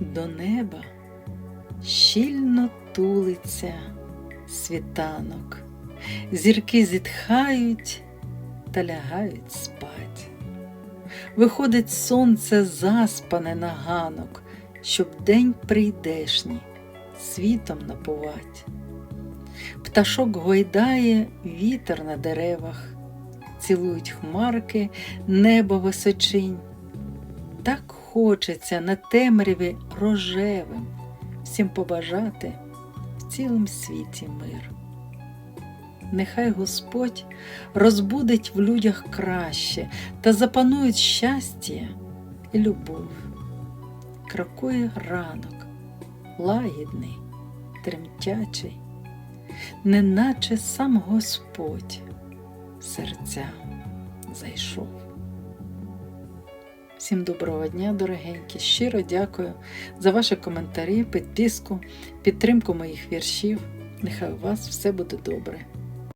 До неба щільно тулиться світанок, зірки зітхають та лягають спать. Виходить сонце заспане на ганок, щоб день прийдешній світом напувать. Пташок гойдає вітер на деревах, цілують хмарки небо височинь. Так хочеться на темряві рожевим всім побажати в цілому світі мир. Нехай Господь розбудить в людях краще та запанують щастя і любов. Крокує ранок, лагідний, тремтячий, неначе сам Господь серця зайшов. Всім доброго дня, дорогенькі. Щиро дякую за ваші коментарі, підписку, підтримку моїх віршів. Нехай у вас все буде добре.